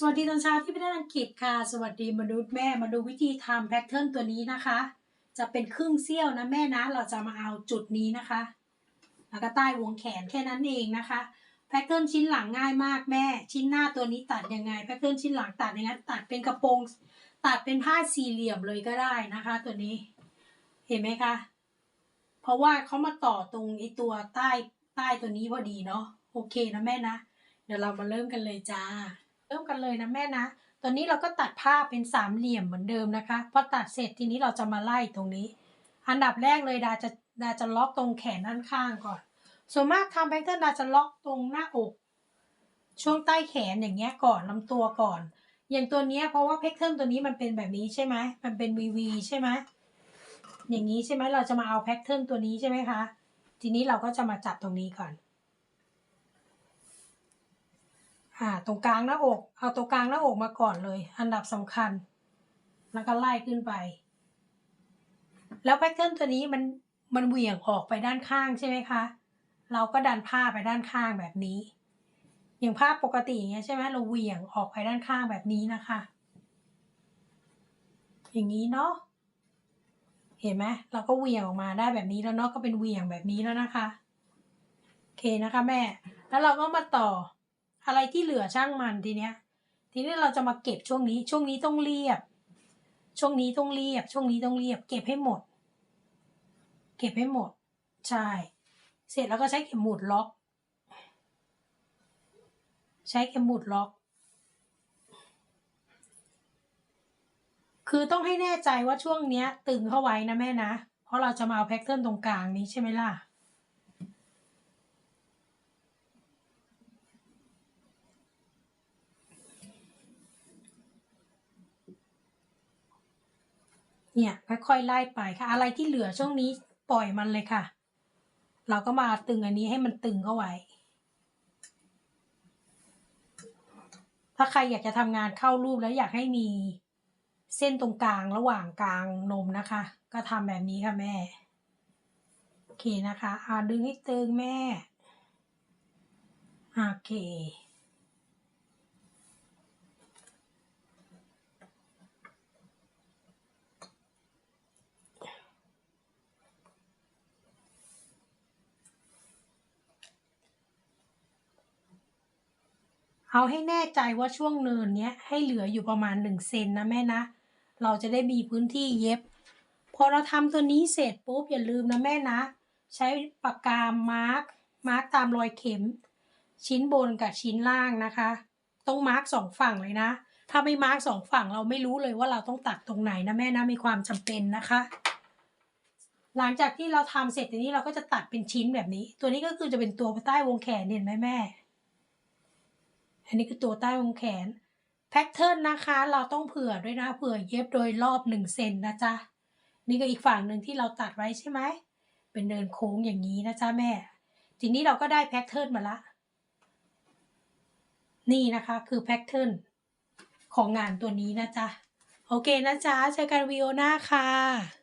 สวัสดีตอนเช้าที่ประเทศอังกฤษค่ะ สวัสดีมนุษย์แม่มาดูวิธีทำแพทเทิร์นตัวนี้นะคะ จะเป็นครึ่งเสี้ยวนะแม่นะ เราจะมาเอาจุดนี้นะคะ แล้วก็ใต้วงแขนแค่นั้นเองนะคะ แพทเทิร์นชิ้นหลังง่ายมากแม่ ชิ้นหน้าตัวนี้ตัดยังไง แพทเทิร์นชิ้นหลังตัดยังไงตัดเป็นกระโปรง ตัดเป็นผ้าสี่เหลี่ยมเลยก็ได้นะคะ ตัวนี้ เห็นไหมคะ เพราะว่าเขามาต่อตรงไอตัวใต้ใต้ตัวนี้พอดีเนาะ โอเคนะแม่นะ เดี๋ยวเรามาเริ่มกันเลยจ้า เริ่มกันเลยนะแม่นะ ตอนนี้เราก็ตัดผ้าเป็นสามเหลี่ยมเหมือนเดิมนะคะ พอตัดเสร็จทีนี้เราจะมาไล่ตรงนี้ อันดับแรกเลยดาจะดาจะล็อกตรงแขนด้านข้างก่อน ส่วนมากทำแพทเทิร์นดาจะล็อกตรงหน้าอก ช่วงใต้แขนอย่างเงี้ยก่อนลำตัวก่อน อย่างตัวเนี้ยเพราะว่าแพทเทิร์นตัวนี้มันเป็นแบบนี้ใช่ไหมมันเป็นวีวีใช่ไหมอย่างนี้ใช่ไหมเราจะมาเอาแพทเทิร์นตัวนี้ใช่ไหมคะ ทีนี้เราก็จะมาจับตรงนี้ก่อน อ่าตรงกลางหน้าอกเอาตรงกลางหน้าอกมาก่อนเลย อันดับสำคัญ แล้วก็ไล่ขึ้นไป แล้วแพทเทิร์นตัวนี้มันมันเหวี่ยงออกไปด้านข้างใช่ไหมคะ เราก็ดันผ้าไปด้านข้างแบบนี้ อย่างผ้าปกติอย่างเงี้ยใช่ไหมเราเหวี่ยงออกไปด้านข้างแบบนี้นะคะ อย่างนี้เนาะเห็นไหมเราก็เหวี่ยงออกมาได้แบบนี้แล้วเนาะก็เป็นเหวี่ยงแบบนี้แล้วนะคะโอเคนะคะแม่ แล้วเราก็มาต่อ อะไรที่เหลือช่างมันทีเนี้ย ทีนี้เราจะมาเก็บช่วงนี้ ช่วงนี้ต้องเรียบ ช่วงนี้ต้องเรียบ ช่วงนี้ต้องเรียบ เก็บให้หมด เก็บให้หมด ใช่ เสร็จแล้วก็ใช้เข็มหมุดล็อก ใช้เข็มหมุดล็อก คือต้องให้แน่ใจว่าช่วงเนี้ย ตึงเข้าไว้นะแม่นะ เพราะเราจะมาเอาแพทเทิร์นตรงกลางนี้ใช่ไหมล่ะ เนี่ยค่อยๆไล่ไปค่ะ อะไรที่เหลือช่วงนี้ปล่อยมันเลยค่ะ เราก็มาตึงอันนี้ให้มันตึงเข้าไว้ถ้าใครอยากจะทำงานเข้ารูปแล้วอยากให้มีเส้นตรงกลางระหว่างกลางนมนะคะ ก็ทำแบบนี้ค่ะแม่ โอเคนะคะ อ่าดึงให้ตึงแม่ โอเค เอาให้แน่ใจว่าช่วงเนินเนี้ยให้เหลืออยู่ประมาณหนึ่งเซนนะแม่นะ เราจะได้มีพื้นที่เย็บ พอเราทำตัวนี้เสร็จปุ๊บอย่าลืมนะแม่นะ ใช้ปากกามาร์กมาร์กตามรอยเข็ม ชิ้นบนกับชิ้นล่างนะคะ ต้องมาร์กสองฝั่งเลยนะ ถ้าไม่มาร์กสองฝั่งเราไม่รู้เลยว่าเราต้องตัดตรงไหนนะแม่นะมีความจำเป็นนะคะหลังจากที่เราทำเสร็จทีนี้เราก็จะตัดเป็นชิ้นแบบนี้ ตัวนี้ก็คือจะเป็นตัวใต้วงแขนเห็นไหมแม่ อันนี้คือตัวใต้วงแขนแพทเทิร์นนะคะ เราต้องเผื่อด้วยนะเผื่อเย็บโดยรอบหนึ่งเซนนะจ๊ะนี่ก็อีกฝั่งหนึ่งที่เราตัดไว้ใช่ไหมเป็นเดินโค้งอย่างนี้นะจ๊ะแม่ ทีนี้เราก็ได้แพทเทิร์นมาละ นี่นะคะคือแพทเทิร์นของงานตัวนี้นะจ๊ะโอเคนะจ๊ะเจอกันวิโอหน้าค่ะ